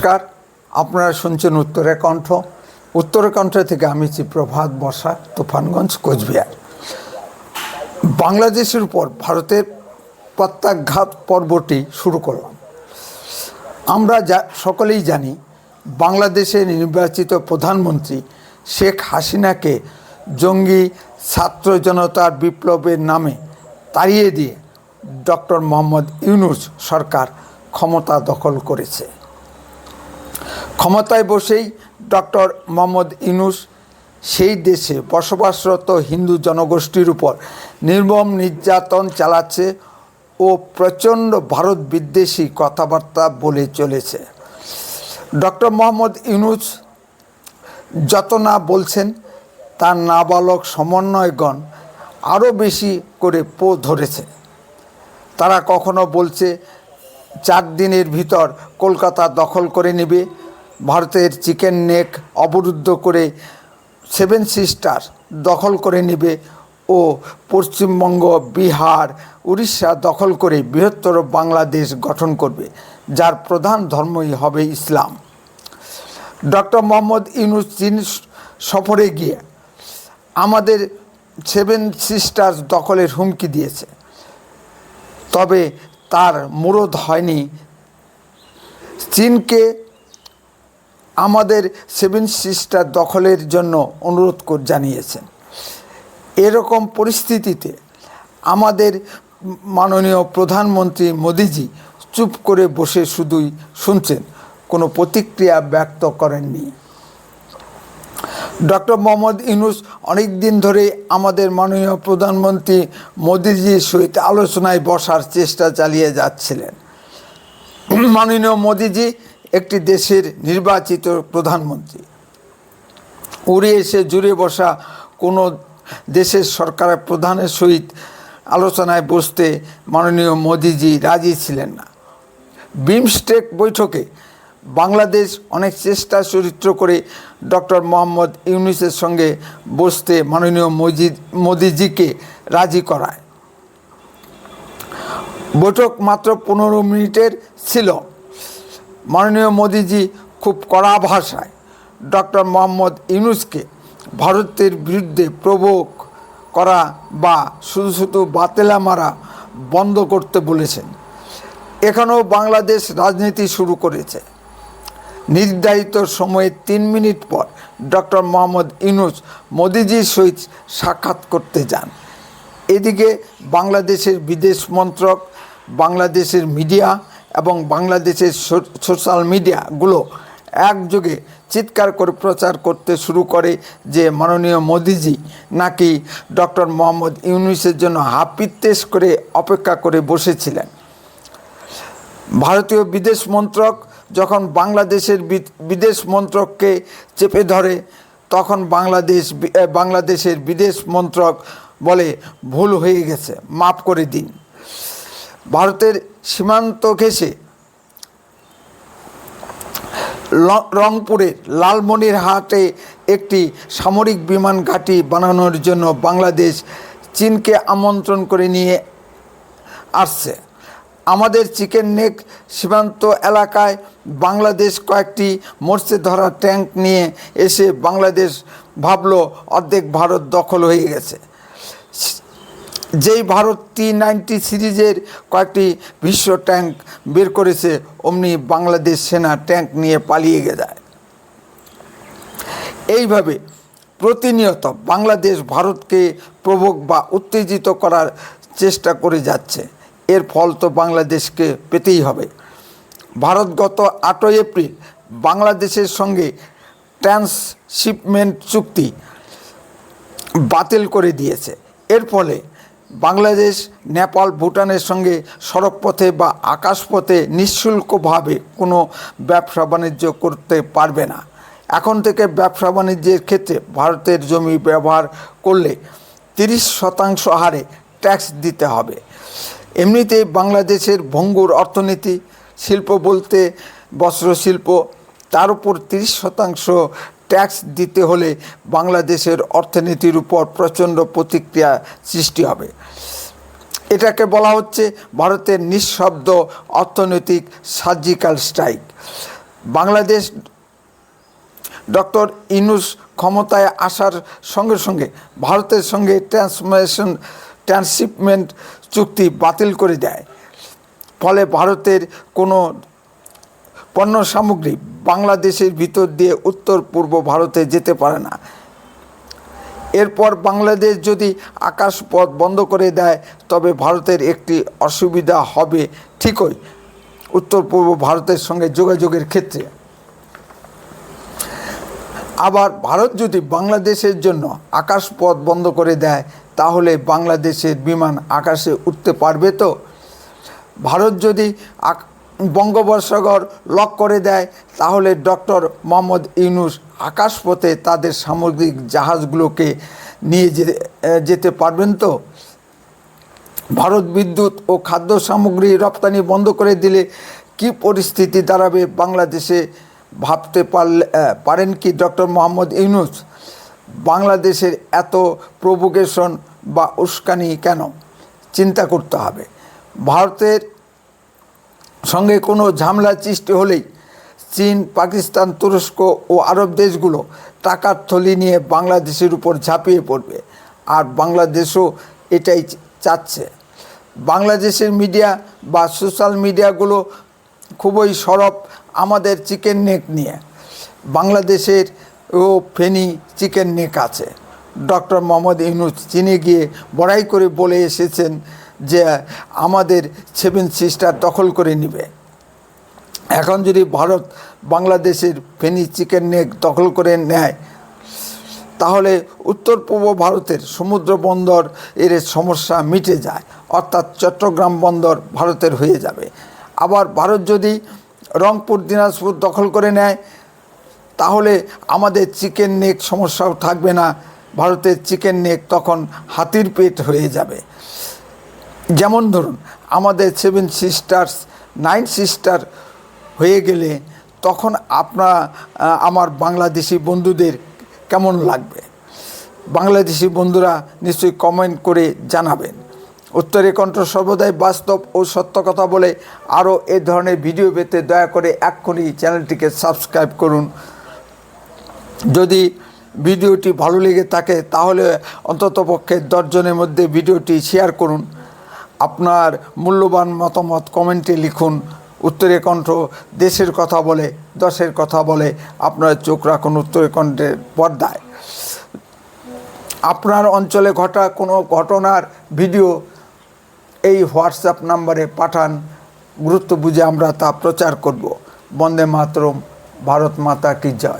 নমস্কার। আপনারা শুনছেন উত্তরের কণ্ঠ। উত্তরের কণ্ঠ থেকে আমি আছি প্রভাত বর্ষা, তুফানগঞ্জ, কোচবিহার। বাংলাদেশের উপর ভারতের প্রত্যাঘাত পর্বটি শুরু করলাম। আমরা যা, সকলেই জানি, বাংলাদেশের নির্বাচিত প্রধানমন্ত্রী শেখ হাসিনাকে জঙ্গি ছাত্র জনতার বিপ্লবের নামে তাড়িয়ে দিয়ে ডক্টর মোহাম্মদ ইউনুস সরকার ক্ষমতা দখল করেছে। ক্ষমতায় বসেই ডক্টর মোহাম্মদ ইউনুস সেই দেশে বসবাসরত হিন্দু জনগোষ্ঠীর উপর নির্মম নির্যাতন চালাচ্ছে ও প্রচণ্ড ভারত বিদ্বেষী কথাবার্তা বলে চলেছে। ডক্টর মোহাম্মদ ইউনুস যত না বলছেন, তার নাবালক সমন্বয়গণ আরও বেশি করে পো ধরেছে। তারা কখনো বলছে, চার দিনের ভিতর কলকাতা দখল করে নেবে ভারতের চিকেন নেক অবরুদ্ধ করে সেভেন সিস্টার দখল করে নেবে ও পশ্চিমবঙ্গ, বিহার, উড়িষ্যা দখল করে বৃহত্তর বাংলাদেশ গঠন করবে, যার প্রধান ধর্মই হবে ইসলাম। ডক্টর মোহাম্মদ ইউনুস চীন সফরে গিয়ে আমাদের সেভেন সিস্টার্স দখলের হুমকি দিয়েছে। তবে তার মুরদ হয়নি। চীনকে আমাদের সেভেন সিস্টার দখলের জন্য অনুরোধ জানিয়েছেন। এরকম পরিস্থিতিতে আমাদের মাননীয় প্রধানমন্ত্রী মোদিজি চুপ করে বসে শুধুই শুনছেন, কোনো প্রতিক্রিয়া ব্যক্ত করেননি। ডক্টর মোহাম্মদ ইউনুস অনেক দিন ধরে আমাদের মাননীয় প্রধানমন্ত্রী মোদিজির সহিত আলোচনায় বসার চেষ্টা চালিয়ে যাচ্ছিলেন। মাননীয় মোদিজি একটি দেশের নির্বাচিত প্রধানমন্ত্রী। উড়ে এসে জুড়ে বসা কোনো দেশের সরকারের প্রধানের সহিত আলোচনায় বসতে মাননীয় মোদিজি রাজি ছিলেন না। বিমস্টেক বৈঠকে বাংলাদেশ অনেক চেষ্টা চরিত্র করে ডক্টর মোহাম্মদ ইউনুসের সঙ্গে বসতে মাননীয় মোদি মোদিজিকে রাজি করায়। বৈঠক মাত্র পনেরো মিনিটের ছিল। মাননীয় মোদিজি খুব কড়া ভাষায় ডক্টর মোহাম্মদ ইউনুসকে ভারতের বিরুদ্ধে প্রবোক করা বা শুধু শুধু বাতেলা মারা বন্ধ করতে বলেছেন। এখানেও বাংলাদেশ রাজনীতি শুরু করেছে। নির্ধারিত সময়ে তিন মিনিট পর ডক্টর মোহাম্মদ ইউনুস মোদিজির সহিত সাক্ষাৎ করতে যান। এদিকে বাংলাদেশের বিদেশ মন্ত্রক, বাংলাদেশের মিডিয়া এবং বাংলাদেশের সোশ্যাল মিডিয়াগুলো একযোগে চিৎকার করে প্রচার করতে শুরু করে যে মাননীয় মোদিজি নাকি ডক্টর মোহাম্মদ ইউনুসের জন্য হাপিত্তেশ করে অপেক্ষা করে বসেছিলেন। ভারতীয় বিদেশ মন্ত্রক যখন বাংলাদেশের বিদেশ মন্ত্রককে চেপে ধরে, তখন বাংলাদেশ বাংলাদেশের বিদেশ মন্ত্রক বলে ভুল হয়ে গেছে। মাফ করে দিন। ভারতের সীমান্ত ঘেঁষে রংপুরের লালমনিরহাটে একটি সামরিক বিমান ঘাঁটি বানানোর জন্য বাংলাদেশ চীনকে আমন্ত্রণ করে নিয়ে আসছে। আমাদের চিকেন নেক সীমান্ত এলাকায় বাংলাদেশ কয়েকটি মরচে ধরা ট্যাঙ্ক নিয়ে এসে বাংলাদেশ ভাবল, অর্ধেক ভারত দখল হয়ে গেছে। যেই ভারত টি নাইনটি সিরিজের কয়েকটি বিশ্ব ট্যাঙ্ক বের করেছে, অমনি বাংলাদেশ সেনা ট্যাঙ্ক নিয়ে পালিয়ে যায়। এইভাবে প্রতিনিয়ত বাংলাদেশ ভারতকে প্রভোগ বা উত্তেজিত করার চেষ্টা করে যাচ্ছে। এর ফল তো বাংলাদেশকে পেতেই হবে। ভারত গত আটই এপ্রিল বাংলাদেশের সঙ্গে ট্রান্সশিপমেন্ট চুক্তি বাতিল করে দিয়েছে। এর ফলে বাংলাদেশ, নেপাল, ভুটানের সঙ্গে সড়কপথে বা আকাশপথে নিঃশুল্কভাবে কোনো ব্যবসা বাণিজ্য করতে পারবে না। এখন থেকে ব্যবসা বাণিজ্যের ক্ষেত্রে ভারতের জমি ব্যবহার করলে তিরিশ শতাংশ হারে ট্যাক্স দিতে হবে। এমনিতে বাংলাদেশের ভঙ্গুর অর্থনীতি, শিল্প বলতে বস্ত্রশিল্প, তার উপর তিরিশ শতাংশ ট্যাক্স দিতে হলে বাংলাদেশের অর্থনীতির উপর প্রচণ্ড প্রতিক্রিয়া সৃষ্টি হবে। এটাকে বলা হচ্ছে ভারতের নিঃশব্দ অর্থনৈতিক surgical strike. Bangladesh doctor Yunus ক্ষমতায় আসার সঙ্গে সঙ্গে ভারতের সঙ্গে ট্রান্সফরমেশন, ট্রান্সশিপমেন্ট চুক্তি বাতিল করে দেয়। ফলে ভারতের কোনো পণ্য সামগ্রী বাংলাদেশের ভিতর দিয়ে উত্তর পূর্ব ভারতে যেতে পারে না। এরপর বাংলাদেশ যদি আকাশপথ বন্ধ করে দেয়, তবে ভারতের একটি অসুবিধা হবে ঠিকই উত্তর পূর্ব ভারতের সঙ্গে যোগাযোগের ক্ষেত্রে। আবার ভারত যদি বাংলাদেশের জন্য আকাশপথ বন্ধ করে দেয়, তাহলে বাংলাদেশের বিমান আকাশে উঠতে পারবে তো? ভারত যদি বঙ্গোপসাগর লক করে দেয়, তাহলে ডক্টর মোহাম্মদ ইউনুস আকাশপথে তাদের সামগ্রিক জাহাজগুলোকে নিয়ে যেতে পারবেন তো? ভারত বিদ্যুৎ ও খাদ্য সামগ্রী রপ্তানি বন্ধ করে দিলে কি পরিস্থিতি দাঁড়াবে বাংলাদেশে? ভাবতে পারলে পারেন কি ডক্টর মোহাম্মদ ইউনুস? বাংলাদেশের এত প্রভোকেশন বা উস্কানি কেন? চিন্তা করতে হবে। ভারতের সঙ্গে কোনো ঝামেলা সৃষ্টি হলেই চীন, পাকিস্তান, তুরস্ক ও আরব দেশগুলো টাকার থলি নিয়ে বাংলাদেশের উপর ঝাঁপিয়ে পড়বে। আর বাংলাদেশও এটাই চাচ্ছে। বাংলাদেশের মিডিয়া বা সোশ্যাল মিডিয়াগুলো খুবই সরব আমাদের চিকেন নেক নিয়ে। বাংলাদেশের ও ফেনি চিকেন নেক আছে। ডক্টর মোহাম্মদ ইউনুস চীনে গিয়ে বড়াই করে বলে এসেছেন যে আমাদের সেভেন সিস্টার দখল করে নেবে। এখন যদি ভারত বাংলাদেশের ফেনি চিকেন নেক দখল করে নেয়, তাহলে উত্তর পূর্ব ভারতের সমুদ্র বন্দর এর সমস্যা মিটে যায়, অর্থাৎ চট্টগ্রাম বন্দর ভারতের হয়ে যাবে। আবার ভারত যদি রংপুর, দিনাজপুর দখল করে নেয়, তাহলে আমাদের চিকেন নেক সমস্যাও থাকবে না, ভারতের চিকেন নেক তখন হাতির পেট হয়ে যাবে। যেমন ধরুন, আমাদের সেভেন সিস্টার্স নাইন সিস্টার হয়ে গেলে তখন আপনার আমার বাংলাদেশি বন্ধুদের কেমন লাগবে? বাংলাদেশি বন্ধুরা নিশ্চয়ই কমেন্ট করে জানাবেন। উত্তরে কণ্ঠ সর্বদাই বাস্তব ও সত্য কথা বলে আরও এ ধরনের ভিডিও পেতে দয়া করে এক্ষুনি চ্যানেলটিকে সাবস্ক্রাইব করুন। যদি ভিডিওটি ভালো লেগে থাকে তাহলে অন্ততপক্ষে দশজনের মধ্যে ভিডিওটি শেয়ার করুন। আপনার মূল্যবান মতামত কমেন্টে লিখুন, উত্তরে কণ্ঠ, দেশের কথা বলে, দশের কথা বলে, আপনার চোখ রাখুন উত্তরে কণ্ঠের পর্দায়। আপনার অঞ্চলে ঘটা কোনো ঘটনার ভিডিও এই হোয়াটসঅ্যাপ নাম্বারে পাঠান, গুরুত্ব বুঝে আমরা তা প্রচার করব। বন্দে মাতরম, ভারত মাতা কি জয়।